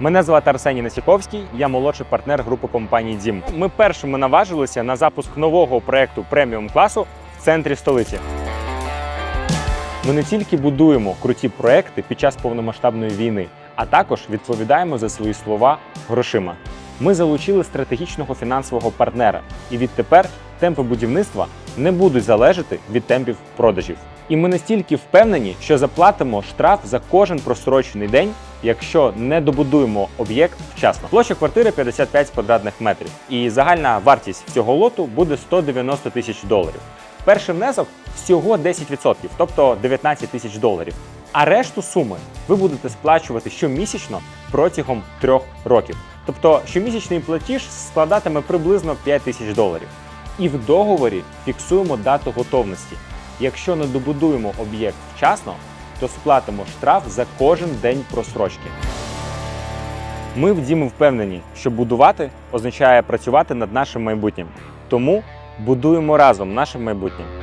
Мене звати Арсеній Насіковський, я молодший партнер групи компанії Дім. Ми першими наважилися на запуск нового проекту преміум класу в центрі столиці. Ми не тільки будуємо круті проекти під час повномасштабної війни, а також відповідаємо за свої слова грошима. Ми залучили стратегічного фінансового партнера, і відтепер темпи будівництва не будуть залежати від темпів продажів. І ми настільки впевнені, що заплатимо штраф за кожен прострочений день, якщо не добудуємо об'єкт вчасно. Площа квартири 55 квадратних метрів, і загальна вартість всього лоту буде 190 тисяч доларів. Перший внесок всього 10%, тобто 19 тисяч доларів. А решту суми ви будете сплачувати щомісячно протягом трьох років. Тобто щомісячний платіж складатиме приблизно 5 тисяч доларів. І в договорі фіксуємо дату готовності. Якщо не добудуємо об'єкт вчасно, то сплатимо штраф за кожен день просрочки. Ми в Дімі впевнені, що будувати означає працювати над нашим майбутнім. Тому будуємо разом наше майбутнє.